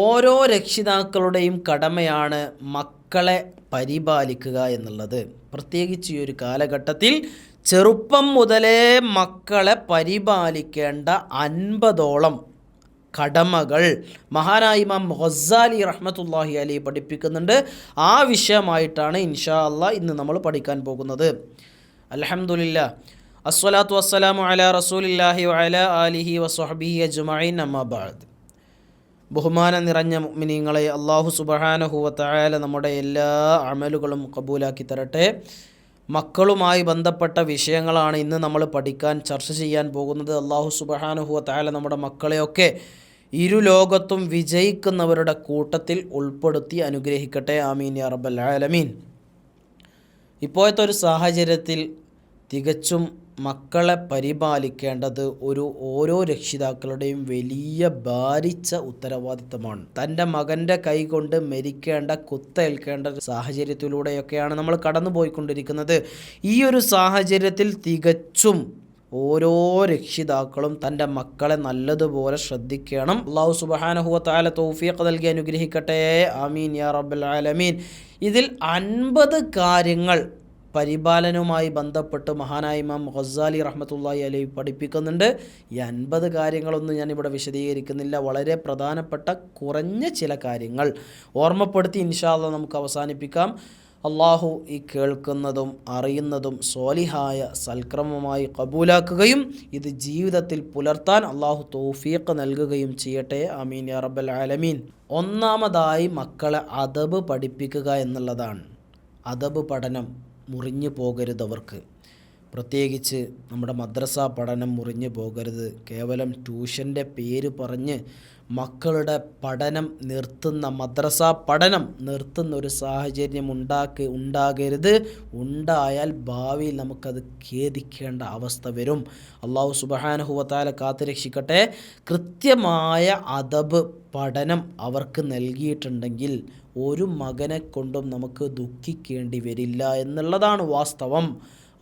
ഓരോ രക്ഷിതാക്കളുടെയും കടമയാണ് മക്കളെ പരിപാലിക്കുക എന്നുള്ളത്. പ്രത്യേകിച്ച് ഈ ഒരു കാലഘട്ടത്തിൽ ചെറുപ്പം മുതലേ മക്കളെ പരിപാലിക്കേണ്ട അൻപതോളം കടമകൾ മഹാനായി ഇമാം ഹൊസാലി റഹ്മത്തുല്ലാഹി അലി പഠിപ്പിക്കുന്നുണ്ട്. ആ വിഷയമായിട്ടാണ് ഇൻഷാ അല്ല ഇന്ന് നമ്മൾ പഠിക്കാൻ പോകുന്നത്. അലഹമുല്ല അസ്വലാത്തു വസ്സലാമു അല റസൂലില്ലാഹി അല അലിഹി വസ്വഹബിഹി അജുമായി അമ്മാബാദ് ബഹുമാനം നിറഞ്ഞ മിനിങ്ങളെ അള്ളാഹു സുബഹാനഹുവത്തായാല നമ്മുടെ എല്ലാ അമലുകളും കബൂലാക്കി തരട്ടെ. മക്കളുമായി ബന്ധപ്പെട്ട വിഷയങ്ങളാണ് ഇന്ന് നമ്മൾ പഠിക്കാൻ ചർച്ച ചെയ്യാൻ പോകുന്നത്. അള്ളാഹു സുബഹാനുഹുവത്തായാല നമ്മുടെ മക്കളെയൊക്കെ ഇരു ലോകത്തും വിജയിക്കുന്നവരുടെ കൂട്ടത്തിൽ ഉൾപ്പെടുത്തി അനുഗ്രഹിക്കട്ടെ. ആമീൻ യാ റബ്ബൽ ആലമീൻ. ഇപ്പോഴത്തെ ഒരു സാഹചര്യത്തിൽ തികച്ചും മക്കളെ പരിപാലിക്കേണ്ടത് ഒരു ഓരോ രക്ഷിതാക്കളുടെയും വലിയ ഭാരിച്ച ഉത്തരവാദിത്തമാണ് തന്റെ മകന്റെ കൈകൊണ്ട് മരിക്കേണ്ട കുത്തേൽക്കേണ്ട സാഹചര്യത്തിലൂടെയൊക്കെയാണ് നമ്മൾ കടന്നുപോയിക്കൊണ്ടിരിക്കുന്നത്. ഈ ഒരു സാഹചര്യത്തിൽ തികച്ചും ഓരോ രക്ഷിതാക്കളും തന്റെ മക്കളെ നല്ലതുപോലെ ശ്രദ്ധിക്കണം. അള്ളാഹു സുബഹാനഹുവ താല തൗഫീഖ് നൽകി അനുഗ്രഹിക്കട്ടെ. ആമീൻ യാ റബ്ബൽ ആലമീൻ. ഇതിൽ അൻപത് കാര്യങ്ങൾ പരിപാലനവുമായി ബന്ധപ്പെട്ട് മഹാനായ ഇമാം ഖസാലി റഹ്മത്തുള്ളാഹി അലൈഹി പഠിപ്പിക്കുന്നുണ്ട്. ഈ അൻപത് കാര്യങ്ങളൊന്നും ഞാനിവിടെ വിശദീകരിക്കുന്നില്ല. വളരെ പ്രധാനപ്പെട്ട കുറഞ്ഞ ചില കാര്യങ്ങൾ ഓർമ്മപ്പെടുത്തി ഇൻഷാല്ല നമുക്ക് അവസാനിപ്പിക്കാം. അള്ളാഹു ഈ കേൾക്കുന്നതും അറിയുന്നതും സോലിഹായ സൽക്രമമായി കബൂലാക്കുകയും ഇത് ജീവിതത്തിൽ പുലർത്താൻ അള്ളാഹു തൗഫീഖ് നൽകുകയും ചെയ്യട്ടെ. അമീൻ അറബൽ ആലമീൻ. ഒന്നാമതായി മക്കളെ അദബ് പഠിപ്പിക്കുക എന്നുള്ളതാണ്. അദബ് പഠനം. മുറിഞ്ഞു പോകരുത് അവർക്ക് പ്രത്യേകിച്ച് നമ്മുടെ മദ്രസ പഠനം മുറിഞ്ഞു പോകരുത്. കേവലം ട്യൂഷന്റെ പേര് പറഞ്ഞ് മക്കളുടെ പഠനം നിർത്തുന്ന മദ്രസ പഠനം നിർത്തുന്ന ഒരു സാഹചര്യം ഉണ്ടാക്കി ഉണ്ടാകരുത്. ഉണ്ടായാൽ ഭാവിയിൽ നമുക്കത് ഖേദിക്കേണ്ട അവസ്ഥ വരും. അള്ളാഹു സുബഹാനുഹുവത്താല കാത്തുരക്ഷിക്കട്ടെ കൃത്യമായ അതബ് പഠനം അവർക്ക് നൽകിയിട്ടുണ്ടെങ്കിൽ ഒരു മകനെ കൊണ്ടും നമുക്ക് ദുഃഖിക്കേണ്ടി വരില്ല എന്നുള്ളതാണ് വാസ്തവം.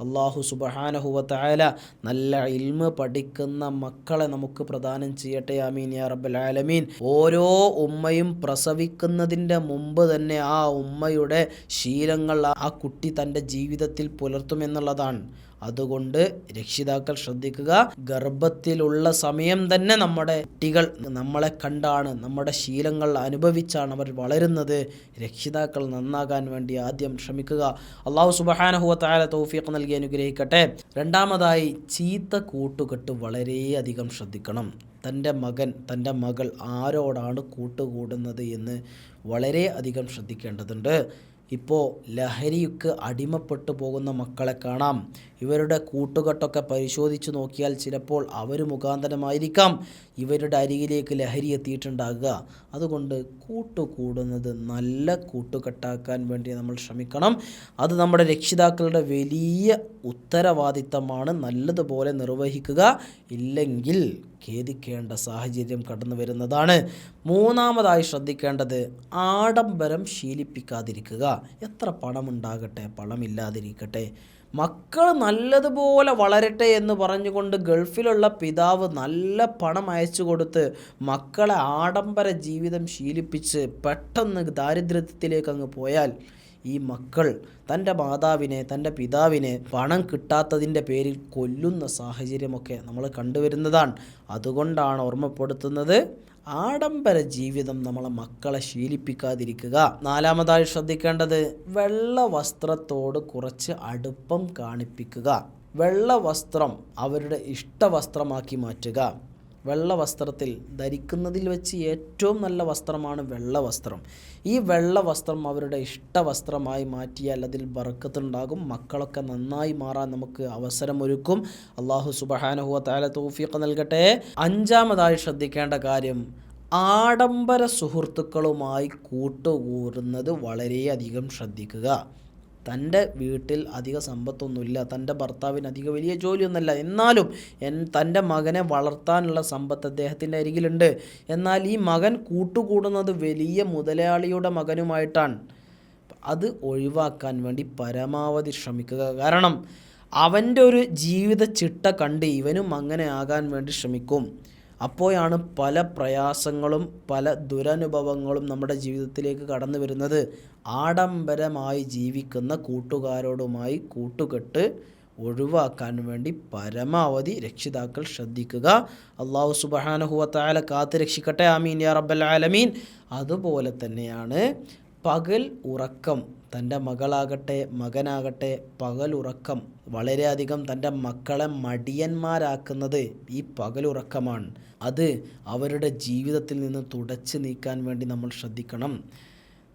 അള്ളാഹു സുബഹാനഹുവത്തായാല നല്ല ഇൽമ പഠിക്കുന്ന മക്കളെ നമുക്ക് പ്രദാനം ചെയ്യട്ടെ ആമീൻ യാ റബ്ബൽ ആലമീൻ. ഓരോ ഉമ്മയും പ്രസവിക്കുന്നതിന്റെ മുമ്പ് തന്നെ ആ ഉമ്മയുടെ ശീലങ്ങൾ ആ കുട്ടി തന്റെ ജീവിതത്തിൽ പുലർത്തുമെന്നുള്ളതാണ് അതുകൊണ്ട് രക്ഷിതാക്കൾ ശ്രദ്ധിക്കുക. ഗർഭത്തിലുള്ള സമയം തന്നെ നമ്മുടെ കുട്ടികൾ നമ്മളെ കണ്ടാണ് നമ്മുടെ ശീലങ്ങൾ അനുഭവിച്ചാണ് അവർ വളരുന്നത്. രക്ഷിതാക്കൾ നന്നാകാൻ വേണ്ടി ആദ്യം ശ്രമിക്കുക. അള്ളാഹു സുബഹാനഹുവ താല തൗഫീഖ് നൽകി അനുഗ്രഹിക്കട്ടെ. രണ്ടാമതായി ചീത്ത കൂട്ടുകെട്ട് വളരെയധികം ശ്രദ്ധിക്കണം. തന്റെ മകൻ തന്റെ മകൾ ആരോടാണ് കൂട്ടുകൂടുന്നത് എന്ന് വളരെ അധികം ശ്രദ്ധിക്കേണ്ടതുണ്ട്. ഇപ്പോൾ ലഹരിക്ക് അടിമപ്പെട്ടു പോകുന്ന മക്കളെ കാണാം. ഇവരുടെ കൂട്ടുകെട്ടൊക്കെ പരിശോധിച്ച് നോക്കിയാൽ ചിലപ്പോൾ അവർ മുഖാന്തരമായിരിക്കാം ഇവരുടെ അരികിലേക്ക് ലഹരി എത്തിയിട്ടുണ്ടാകുക. അതുകൊണ്ട് കൂട്ടുകൂടുന്നത് നല്ല കൂട്ടുകെട്ടാക്കാൻ വേണ്ടി നമ്മൾ ശ്രമിക്കണം. അത് നമ്മുടെ രക്ഷിതാക്കളുടെ വലിയ ഉത്തരവാദിത്തമാണ്. നല്ലതുപോലെ നിർവഹിക്കുക. ഇല്ലെങ്കിൽ ഖേദിക്കേണ്ട സാഹചര്യം കടന്നു വരുന്നതാണ്. മൂന്നാമതായി ശ്രദ്ധിക്കേണ്ടത് ആഡംബരം ശീലിപ്പിക്കാതിരിക്കുക. എത്ര പണമുണ്ടാകട്ടെ പണമില്ലാതിരിക്കട്ടെ. മക്കൾ നല്ലതുപോലെ വളരട്ടെ എന്ന് പറഞ്ഞുകൊണ്ട് ഗൾഫിലുള്ള പിതാവ് നല്ല പണം അയച്ചു കൊടുത്ത് മക്കളെ ആഡംബര ജീവിതം ശീലിപ്പിച്ച് പെട്ടെന്ന് ദാരിദ്ര്യത്തിലേക്ക് അങ്ങ് പോയാൽ ഈ മക്കൾ തന്റെ മാതാവിനെ തന്റെ പിതാവിനെ പണം കിട്ടാത്തതിന്റെ പേരിൽ കൊല്ലുന്ന സാഹചര്യമൊക്കെ നമ്മൾ കണ്ടുവരുന്നതാണ്. അതുകൊണ്ടാണ് ഓർമ്മപ്പെടുത്തുന്നത് ആഡംബര ജീവിതം നമ്മളെ മക്കളെ ശീലിപ്പിക്കാതിരിക്കുക. നാലാമതായി ശ്രദ്ധിക്കേണ്ടത് വെള്ള വസ്ത്രത്തോട് കുറച്ച് അടുപ്പം കാണിപ്പിക്കുക. വെള്ള വസ്ത്രം അവരുടെ ഇഷ്ടവസ്ത്രമാക്കി മാറ്റുക. വെള്ള വസ്ത്രത്തിൽ ധരിക്കുന്നതിൽ വെച്ച് ഏറ്റവും നല്ല വസ്ത്രമാണ് വെള്ള വസ്ത്രം ഈ വെള്ള വസ്ത്രം അവരുടെ ഇഷ്ട വസ്ത്രമായി മാറ്റിയാൽ അതിൽ ബറക്കത്തുണ്ടാകും മക്കളൊക്കെ നന്നായി മാറാൻ നമുക്ക് അവസരമൊരുക്കും. അള്ളാഹു സുബഹാനഹുവ താല തൗഫീഖ് നൽകട്ടെ. അഞ്ചാമതായി ശ്രദ്ധിക്കേണ്ട കാര്യം ആഡംബര സുഹൃത്തുക്കളുമായി കൂട്ടുകൂടുന്നത് വളരെയധികം ശ്രദ്ധിക്കുക. തന്റെ വീട്ടിൽ അധിക സമ്പത്തൊന്നുമില്ല തന്റെ ഭർത്താവിന് അധിക വലിയ ജോലിയൊന്നുമല്ല. എന്നാലും എൻ തന്റെ മകനെ വളർത്താനുള്ള സമ്പത്ത് അദ്ദേഹത്തിന്റെ അരികിലുണ്ട്. എന്നാൽ ഈ മകൻ കൂട്ടുകൂടുന്നത് വലിയ മുതലാളിയുടെ മകനുമായിട്ടാണ്. അത് ഒഴിവാക്കാൻ വേണ്ടി പരമാവധി ശ്രമിക്കുക. കാരണം അവന്റെ ഒരു ജീവിത ചിട്ട കണ്ട് ഇവനും അങ്ങനെ ആകാൻ വേണ്ടി ശ്രമിക്കും. അപ്പോഴാണ് പല പ്രയാസങ്ങളും പല ദുരനുഭവങ്ങളും നമ്മുടെ ജീവിതത്തിലേക്ക് കടന്നു വരുന്നത്. ആഡംബരമായി ജീവിക്കുന്ന കൂട്ടുകാരോടുമായി കൂട്ടുകെട്ട് ഒഴിവാക്കാൻ വേണ്ടി പരമാവധി രക്ഷിതാക്കൾ ശ്രദ്ധിക്കുക. അള്ളാഹു സുബഹാനഹുവത്തായ കാത്ത് രക്ഷിക്കട്ടെ. ആമീൻ യാ റബ്ബൽ ആലമീൻ. അതുപോലെ തന്നെയാണ് പകൽ ഉറക്കം. തന്റെ മകളാകട്ടെ മകനാകട്ടെ പകൽ ഉറക്കം. വളരെയധികം തന്റെ മക്കളെ മടിയന്മാരാക്കുന്നത് ഈ പകലുറക്കമാണ് അത് അവരുടെ ജീവിതത്തിൽ നിന്ന് തുടച്ചു നീക്കാൻ വേണ്ടി നമ്മൾ ശ്രദ്ധിക്കണം.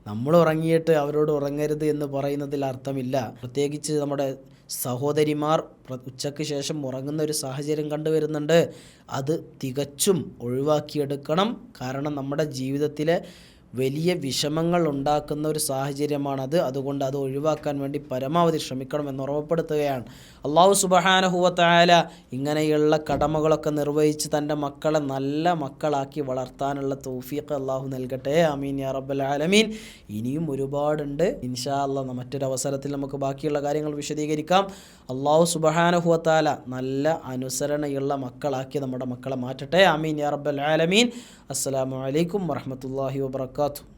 നമ്മൾ ഉറങ്ങിയിട്ട് അവരോട് ഉറങ്ങരുത് എന്ന് പറയുന്നതിൽ അർത്ഥമില്ല. പ്രത്യേകിച്ച് നമ്മുടെ സഹോദരിമാർ ഉച്ചയ്ക്ക് ശേഷം ഉറങ്ങുന്ന ഒരു സാഹചര്യം കണ്ടുവരുന്നുണ്ട് അത് തികച്ചും ഒഴിവാക്കിയെടുക്കണം. കാരണം നമ്മുടെ ജീവിതത്തിലെ വലിയ വിഷമങ്ങൾ ഉണ്ടാക്കുന്ന ഒരു സാഹചര്യമാണത് അതുകൊണ്ട് അത് ഒഴിവാക്കാൻ വേണ്ടി പരമാവധി ശ്രമിക്കണം എന്ന് ഓർമ്മപ്പെടുത്തുകയാണ് അള്ളാഹു സുബഹാനഹുവത്തായാല ഇങ്ങനെയുള്ള കടമകളൊക്കെ നിർവഹിച്ച് തന്റെ മക്കളെ നല്ല മക്കളാക്കി വളർത്താനുള്ള തൗഫീഖ് അള്ളാഹു നൽകട്ടെ. അമീൻ യാ റബ്ബൽ ആലമീൻ. ഇനിയും ഒരുപാടുണ്ട്. ഇൻഷാ അള്ളാഹ് മറ്റൊരു അവസരത്തിൽ നമുക്ക് ബാക്കിയുള്ള കാര്യങ്ങൾ വിശദീകരിക്കാം. അള്ളാഹു സുബഹാനഹുവത്താല നല്ല അനുസരണയുള്ള മക്കളാക്കി നമ്മുടെ മക്കളെ മാറ്റട്ടെ. അമീൻ യാ റബ്ബൽ ആലമീൻ. അസ്സലാമു അലൈക്കും വറഹ്മത്തുള്ളാഹി وبركاته.